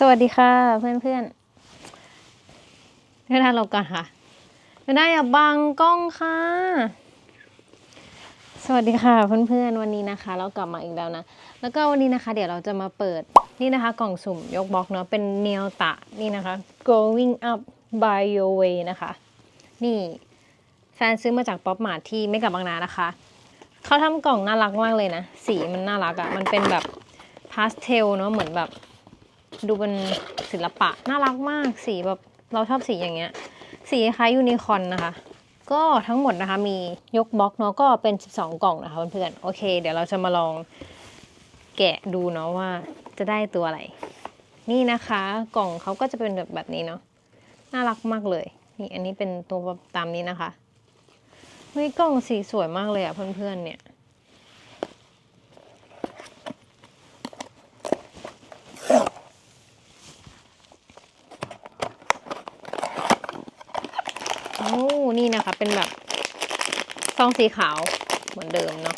สวัสดีค่ะเพื่อนเพื่อนเพื่อนๆเราก่อนค่ะไม่ได้อย่าบังกล้องค่ะ สวัสดีค่ะเพื่อนเพื่อนวันนี้นะคะ เรากลับมาอีกแล้วนะ แล้วก็วันนี้นะคะ เดี๋ยวเราจะมาเปิดนี่นะคะ กล่องสุ่มยกบล็อกเนาะเป็นเนียวตะนี่นะคะ growing up by your way นะคะ นี่แฟนซื้อมาจากป๊อปมาร์ทที่ไม่กลับบางนานะคะ เขาทำกล่องน่ารักมากเลยนะ สีมันน่ารักอะ่ะมันเป็นแบบพาสเทลเนาะเหมือนแบบ ดูเป็นศิลปะน่ารักมากสีแบบเราชอบสีอย่างเงี้ย สีคล้ายยูนิคอร์นนะคะ ก็ทั้งหมดนะคะมียกบล็อกเนาะก็เป็น 12 กล่องนะคะเพื่อนๆโอเค เดี๋ยวเราจะมาลองแกะดูเนาะว่าจะได้ตัวอะไร นี่นะคะกล่องเขาก็จะเป็นแบบแบบนี้เนาะน่ารักมากเลย นี่อันนี้เป็นตัวตามนี้นะคะเฮ้ยกล่องสีสวยมากเลยอะเพื่อนๆเนี่ย โอ้ นี่นะคะ เป็นแบบซองสีขาวเหมือนเดิมเนาะ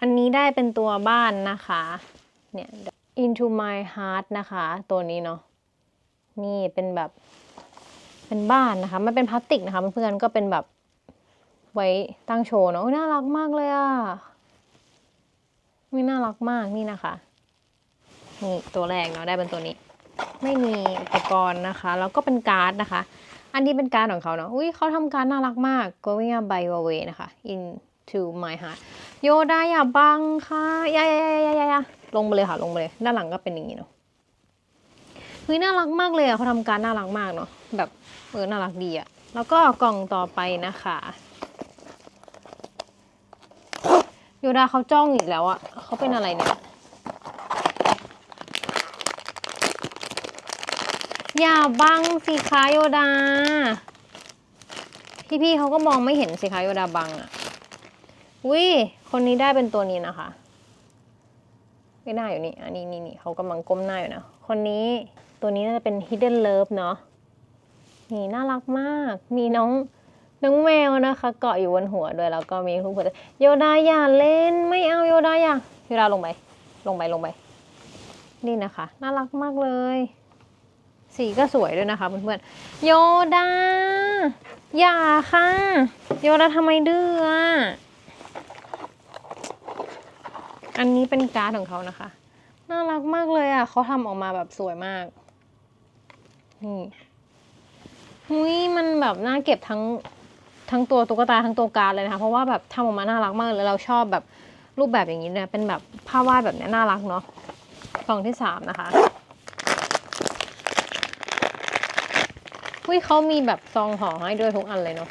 อันนี้ได้เป็นตัวบ้านนะคะ เนี่ย into my heart นะคะ ตัวนี้เนาะนี่เป็นแบบเป็นบ้านนะคะมันเป็นพลาสติกนะคะเพื่อนๆก็เป็นแบบไว้ตั้งโชว์เนาะน่ารักมากเลยอะ่ะนี่น่ารักมากนี่นะคะ นี่ตัวแรกเนาะได้เป็นตัวนี้ ไม่มีอุปกรณ์นะคะ แล้วก็เป็นการ์ดนะคะ อันนี้เป็นการ์ดของเขาเนาะอุ้ยเขาทำการ์ดน่ารักมาก going by your way นะคะ into my heart โยดาอย่าบังค่ะยาอย่ายายายาลงไปเลยค่ะ ลงไปเลย ด้านหลังก็เป็นอย่างนี้เนาะเฮ้ยน่ารักมากเลยอะเขาทำการน่ารักมากเนาะแบบเออน่ารักดีอะแล้วก็กล่องต่อไปนะคะโยดาเขาจ้องอีกแล้วอะเขาเป็นอะไรเนี่ย อย่าบังสิคะโยดา พี่ๆเขาก็มองไม่เห็นสิคะโยดาบังอะ่ะวิคนนี้ได้เป็นตัวนี้นะคะ ไม่ได้อยู่นี่ อันนี้นี่นี่เขากำลังก้มหน้าอยู่นะ คนนี้ตัวนี้น่าจะเป็น hidden love เนาะ นี่น่ารักมาก มีน้องน้องแมวนะคะ เกาะอยู่บนหัวด้วยแล้วก็มีรูปหัวใจโยดาอย่าเล่น ไม่เอาโยดาอย่าโยดาลงไป ลงไปลงไป นี่นะคะ น่ารักมากเลย สีก็สวยด้วยนะคะเพื่อนๆโยดาอย่าค่ะ โยดาทำไมดื้ออะอันนี้เป็นการ์ดของเขานะคะ น่ารักมากเลยอะเขาทำออกมาแบบสวยมาก นี่หุยมันแบบน่าเก็บทั้งทั้งตัวตุ๊กตาทั้งตัวการ์ดเลยนะคะ เพราะว่าแบบทำออกมาน่ารักมากเลยเราชอบแบบรูปแบบอย่างนี้เนี่ยเป็นแบบผ้าวาดแบบนี้น่ารักเนาะกล่องที่สามนะคะ อุ้ยเขามีแบบซองห่อให้ด้วยทุกอันเลยเนาะ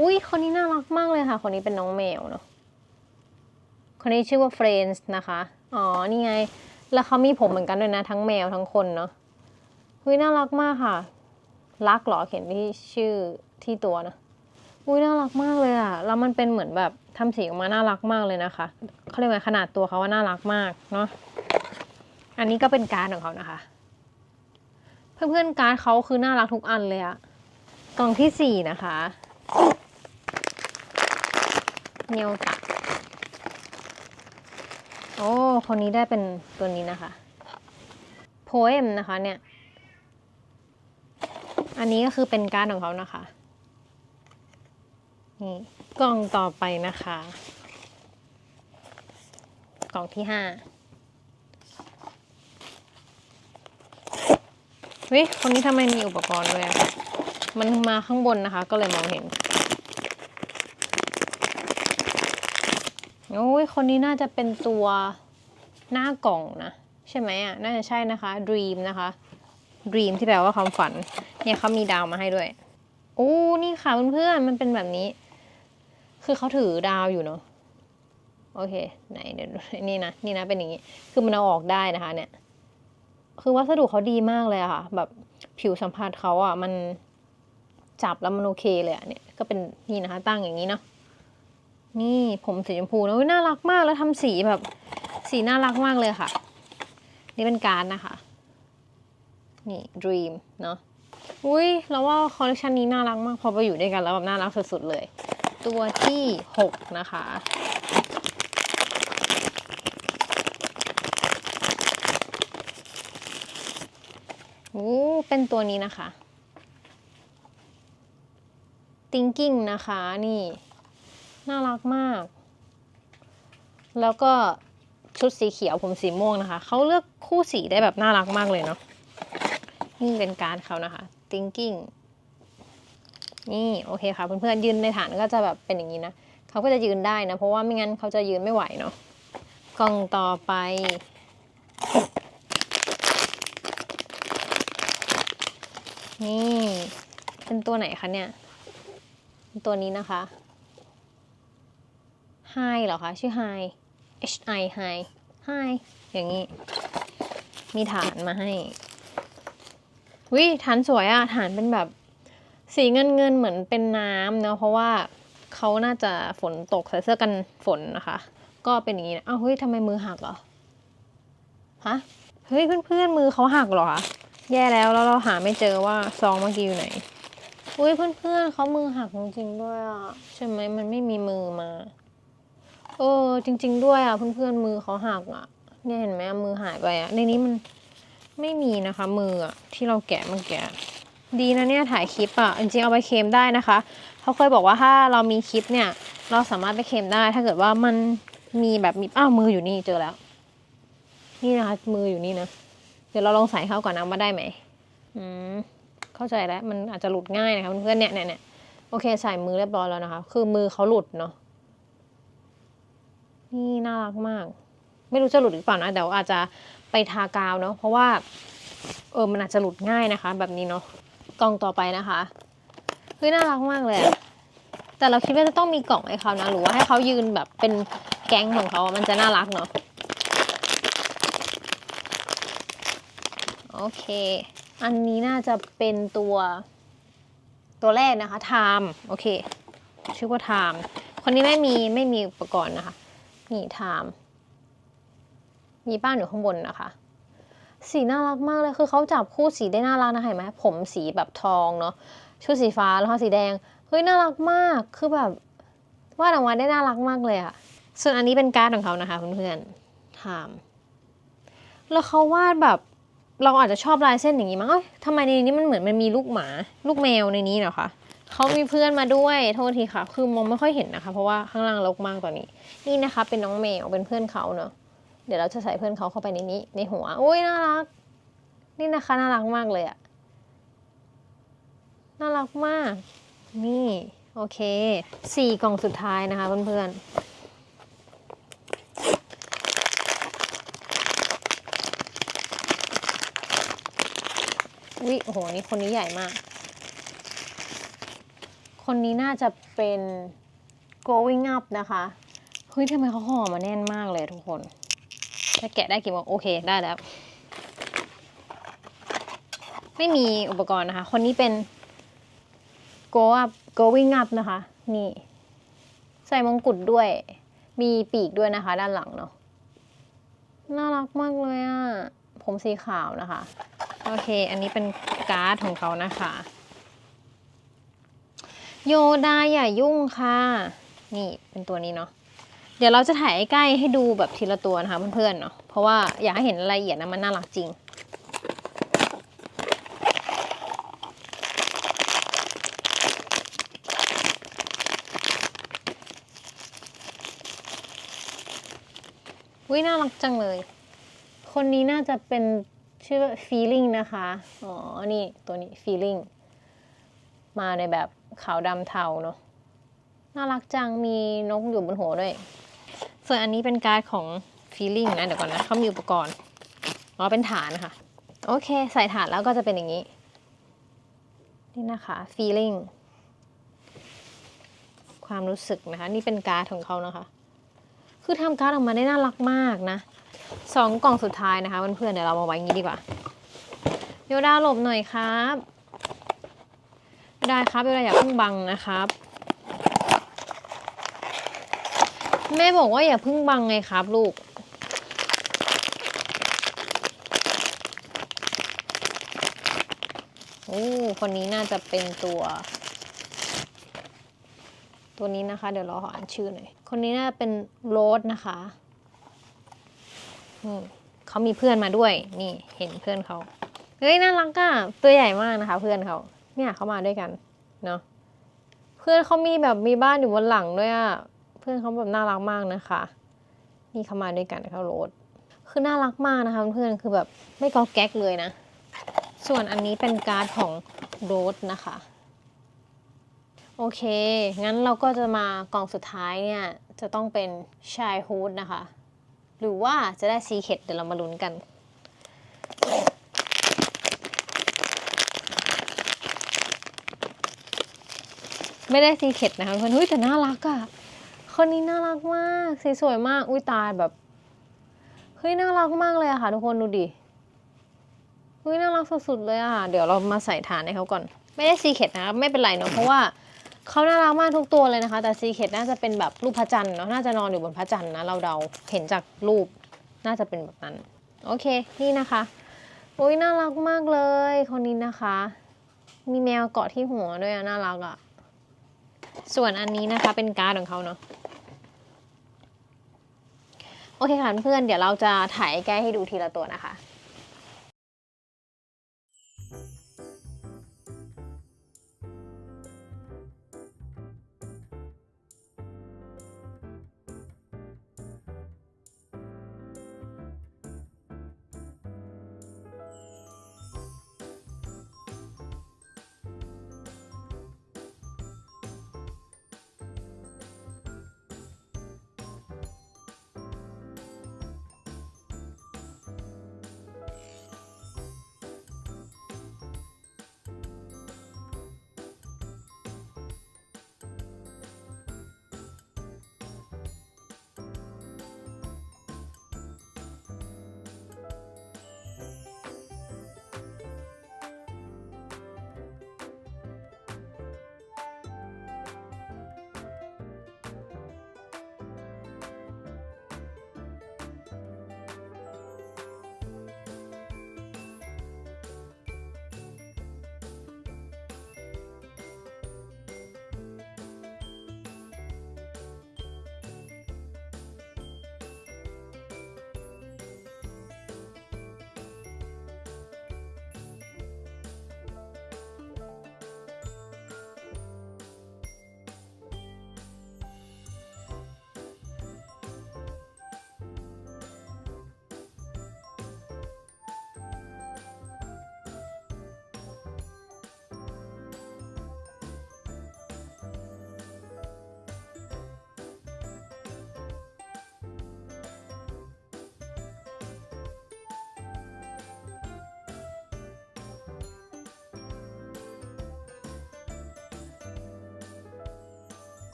อุ้ยคนนี้น่ารักมากเลยค่ะ คนนี้เป็นน้องแมวเนาะ คนนี้ชื่อว่าเฟรนส์นะคะ อ๋อ นี่ไง แล้วเขามีผมเหมือนกันด้วยนะ ทั้งแมวทั้งคนเนาะอุ้ยน่ารักมากค่ะ รักหรอเขียนที่ชื่อที่ตัวนะอุ้ยน่ารักมากเลยอะแล้วมันเป็นเหมือนแบบทำสีออกมาน่ารักมากเลยนะคะเขาเรียกว่าขนาดตัวเขาว่าน่ารักมากเนาะ อันนี้ก็เป็นการของเขานะคะ เพื่อนๆการ์ดเขาคือน่ารักทุกอันเลยอะกล่องที่สี่นะคะเนียวตะโอ้คนนี้ได้เป็นตัวนี้นะคะโพเอมนะคะเนี่ย อันนี้ก็คือเป็นการ์ดของเขานะคะ นี่กล่องต่อไปนะคะ กล่องที่ห้า ฮ้ย คนนี้ทำไมมีอุปกรณ์ด้วยมันมาข้างบนนะคะ ก็เลยมองเห็น โอ้ย คนนี้น่าจะเป็นตัวหน้ากล่องนะ ใช่ไหมอะ น่าจะใช่นะคะ Dream นะคะ Dream ที่แปลว่าความฝัน เนี่ยเขามีดาวมาให้ด้วย โอ้ นี่ค่ะเพื่อนๆ มันเป็นแบบนี้ คือเขาถือดาวอยู่เนาะ โอเค ไหนเดี๋ยวนี่นะ นี่นะ เป็นอย่างนี้ คือมันเอาออกได้นะคะเนี่ย คือวัสดุเขาดีมากเลยอะค่ะ แบบผิวสัมผัสเขาอะ มันจับแล้วมันโอเคเลยอะเนี่ยก็เป็นนี่นะคะ ตั้งอย่างนี้เนาะนี่ผมสีชมพูนะอุ๊ยน่ารักมากแล้วทำสีแบบ สีน่ารักมากเลยค่ะ นี่เป็นการดนะคะ นี่ Dream เนาะอุ้ยเราว่าคอลเลคชันนี้น่ารักมากพอไปอยู่ด้วยกันแล้วแบบน่ารักสุดๆเลย ตัวที่หกนะคะ โอ้เป็นตัวนี้นะคะ thinking นะคะนี่ น่ารักมาก แล้วก็ชุดสีเขียวผมสีม่วงนะคะ เขาเลือกคู่สีได้แบบน่ารักมากเลยเนาะนี่เป็นการเขานะคะ thinking นี่โอเคค่ะเพื่อนๆยืนในฐานก็จะแบบเป็นอย่างนี้นะเขาก็จะยืนได้นะ เพราะว่าไม่งั้นเขาจะยืนไม่ไหวเนาะกล่องต่อไป นี่เป็นตัวไหนคะเนี่ย ตัวนี้นะคะ Hi เหรอคะ ชื่อ Hi H I Hi Hi อย่างนี้ มีฐานมาให้วิฐานสวยอะฐานเป็นแบบสีเงินเงินเหมือนเป็นน้ำเนาะเพราะว่าเขาน่าจะฝนตกใส่เสื้อกันฝนนะคะ ก็เป็นอย่างนี้นะอ้าวเฮ้ยทำไมมือหักเหรอฮะเฮ้ยเพื่อนๆมือเขาหักเหรอคะ แย่แล้วแล้วเราหาไม่เจอว่าซองเมื่อกี้อยู่ไหน อุ้ยเพื่อนๆเขามือหักจริงๆด้วยอะใช่ไหมมันไม่มีมือมา เออ จริง ๆ ด้วยอะเพื่อนๆมือเขาหักอะ เนี่ยเห็นไหมมือหายไปอะ ในนี้มันไม่มีนะคะ มืออะที่เราแกะเมื่อกี้ดีนะเนี่ยถ่ายคลิปอะจริงๆเอาไปเคลมได้นะคะเขาเคยบอกว่าถ้าเรามีคลิปเนี่ย เราสามารถไปเคลมได้ ถ้าเกิดว่ามันมีแบบมีอ้าวมืออยู่นี่เจอแล้ว นี่นะคะมืออยู่นี่นะ ดี๋ยวเราลองใส่เข้าก่อนนะว่าได้ไหมอืมเข้าใจแล้วมันอาจจะหลุดง่ายนะคะเพื่อนๆเนี่ยเนี่ยเนี่ยโอเคใส่มือเรียบร้อยแล้วนะคะ คือมือเขาหลุดเนาะนี่น่ารักมาก ไม่รู้จะหลุดหรือเปล่านะเดี๋ยวอาจจะไปทากาวเนาะเพราะว่าเออมันอาจจะหลุดง่ายนะคะ แบบนี้เนาะกล่องต่อไปนะคะเฮ้ยน่ารักมากเลย แต่เราคิดว่าจะต้องมีกล่องให้เขานะหรือว่าให้เขายืนแบบเป็นแก๊งของเขาอะมันจะน่ารักเนาะ โอเค อันนี้น่าจะเป็นตัวตัวแรกนะคะไทม์โอเค ชื่อว่าไทม์คนนี้ไม่มีไม่มีอุปกรณ์นะคะนี่ไทม์มีป้านอยู่ข้างบนนะคะ สีน่ารักมากเลยคือเขาจับคู่สีได้น่ารักนะเห็นไหมผมสีแบบทองเนาะชุดสีฟ้าแล้วก็สีแดงเฮ้ยน่ารักมากคือแบบวาดออกมาได้น่ารักมากเลยอะส่วนอันนี้เป็นการ์ดของเขานะคะเพื่อนๆถามแล้วเขาวาดแบบ เราอาจจะชอบลายเส้นอย่างนี้มั้งเอ้ยทำไมในนี้มันเหมือนมันมีลูกหมา ลูกแมวในนี้เหรอคะเขามีเพื่อนมาด้วยโทษทีค่ะ คือมองไม่ค่อยเห็นนะคะ เพราะว่าข้างล่างรกมากตอนนี้ นี่นะคะ เป็นน้องแมวเป็นเพื่อนเขาเนาะเดี๋ยวเราจะใส่เพื่อนเขาเข้าไปในนี้ ในหัวอุ้ยน่ารัก นี่นะคะน่ารักมากเลยอะน่ารักมาก นี่ โอเคสี่กล่องสุดท้ายนะคะเพื่อนๆ วิโอ้โหนี่คนนี้ใหญ่มาก คนนี้น่าจะเป็น growing up นะคะเฮ้ยทำไมเขาห่อมาแน่นมากเลยทุกคนถ้าแกะได้กี่โมงโอเคได้แล้ว ไม่มีอุปกรณ์นะคะ คนนี้เป็น go up going up นะคะ นี่ ใส่มงกุฎด้วย มีปีกด้วยนะคะ ด้านหลังเนาะน่ารักมากเลยอะ่ะ ผมสีขาวนะคะ โอเค อันนี้เป็นการ์ดของเขานะคะ โยดาอย่ายุ่งค่ะ นี่เป็นตัวนี้เนาะ เดี๋ยวเราจะถ่ายใกล้ให้ดูแบบทีละตัวนะคะเพื่อนๆเนาะ เพราะว่าอยากให้เห็นรายละเอียดนะมันน่ารักจริงวิน่ารักจังเลย คนนี้น่าจะเป็น ชื่อ feeling นะคะ อ๋อ นี่ตัวนี้ feeling มาในแบบขาวดำเทาเนาะ น่ารักจัง มีนกอยู่บนหัวด้วย ส่วนอันนี้เป็นการ์ดของ feeling นะ เดี๋ยวก่อนนะ เขามีอุปกรณ์ อ๋อ เป็นฐานค่ะ โอเค ใส่ฐานแล้วก็จะเป็นอย่างนี้ นี่นะคะ feeling ความรู้สึกนะคะ นี่เป็นการ์ดของเขานะคะ คือทำการ์ดออกมาได้น่ารักมากนะ สองกล่องสุดท้ายนะคะเพื่อนๆเดี๋ยวเรามาไว้งนี้ดีกว่าโยดาหลบหน่อยครับโยดาครับโยดาอย่าเพิ่งบังนะครับ แม่บอกว่าอย่าเพิ่งบังไงครับลูกโอ้คนนี้น่าจะเป็นตัว ตัวนี้นะคะ เดี๋ยวเราขออ่านชื่อหน่อยคนนี้น่าจะเป็นโรสนะคะ นี่เขามีเพื่อนมาด้วย นี่เห็นเพื่อนเขาเฮ้ยน่ารักอะตัวใหญ่มากนะคะ เพื่อนเขาเนี่ยเขามาด้วยกันเนาะเพื่อนเขามีแบบมีบ้านอยู่บนหลังด้วยอะเพื่อนเขาแบบน่ารักมากนะคะ นี่เขามาด้วยกันเขาโรดคือน่ารักมากนะคะเพื่อนคือแบบไม่กอแก๊กเลยนะ ส่วนอันนี้เป็นการ์ดของโรสนะคะโอเค งั้นเราก็จะมากล่องสุดท้ายเนี่ย จะต้องเป็นชายฮูดนะคะ หรือว่าจะได้ซีเคดเดี๋ยวเรามาลุ้นกัน ไม่ได้ซีเคดนะคะเพื่อนเฮ้ยแต่น่ารักอะคนนี้น่ารักมากสีสวยมาก อุ้ยตายแบบเฮ้ยน่ารักมากเลยอะค่ะ ทุกคนดูดิเฮ้ยน่ารักสุดๆเลยอะ่ะ เดี๋ยวเรามาใส่ฐานให้เขาก่อน ไม่ได้ซีเคดนะไม่เป็นไรเนาะเพราะว่า เขาน่ารักมากทุกตัวเลยนะคะ แต่ซีเคดน่าจะเป็นแบบรูปพระจันทร์เนาะน่าจะนอนอยู่บนพระจันทร์นะเราเดาเห็นจากรูปน่าจะเป็นแบบนั้น โอเคนี่นะคะโอ้ยน่ารักมากเลยคนนี้นะคะ มีแมวเกาะที่หัวด้วยอะน่ารักอะส่วนอันนี้นะคะเป็นการ์ดของเขาเนาะโอเคค่ะเพื่อนเดี๋ยวเราจะถ่ายใกล้ให้ดูทีละตัวนะคะ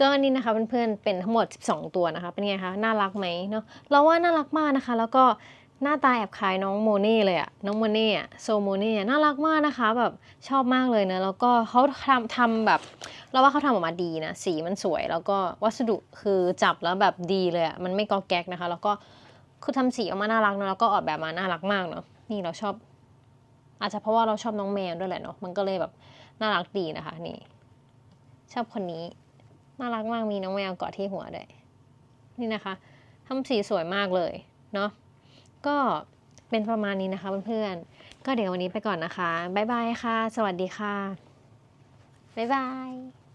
ก็นี่นะคะเพื่อนๆเป็นทั้งหมด 12 ตัวนะคะ เป็นไงคะน่ารักไหมเนาะเราว่าน่ารักมากนะคะ แล้วก็หน้าตาแอบคล้ายน้องโมเน่เลยอะน้องโมเน่อะโซโมเน่อะน่ารักมากนะคะ แบบชอบมากเลยนะแล้วก็เขาทำทำแบบ เราว่าเขาทำออกมาดีนะ สีมันสวย แล้วก็วัสดุคือจับแล้วแบบดีเลยอะมันไม่กอแก๊กนะคะ แล้วก็คือทำสีออกมาน่ารักเนอะแล้วก็ออกแบบมาน่ารักมากเนาะนี่เราชอบ อาจจะเพราะว่าเราชอบน้องแมวด้วยแหละเนาะมันก็เลยแบบน่ารักดีนะคะ นี่ ชอบคนนี้ น่ารักมากมีน้องแมวเกาะที่หัวด้วยนี่นะคะทำสีสวยมากเลยเนาะก็เป็นประมาณนี้นะคะเพื่อนๆก็เดี๋ยววันนี้ไปก่อนนะคะบ๊ายบายค่ะ สวัสดีค่ะบ๊ายบาย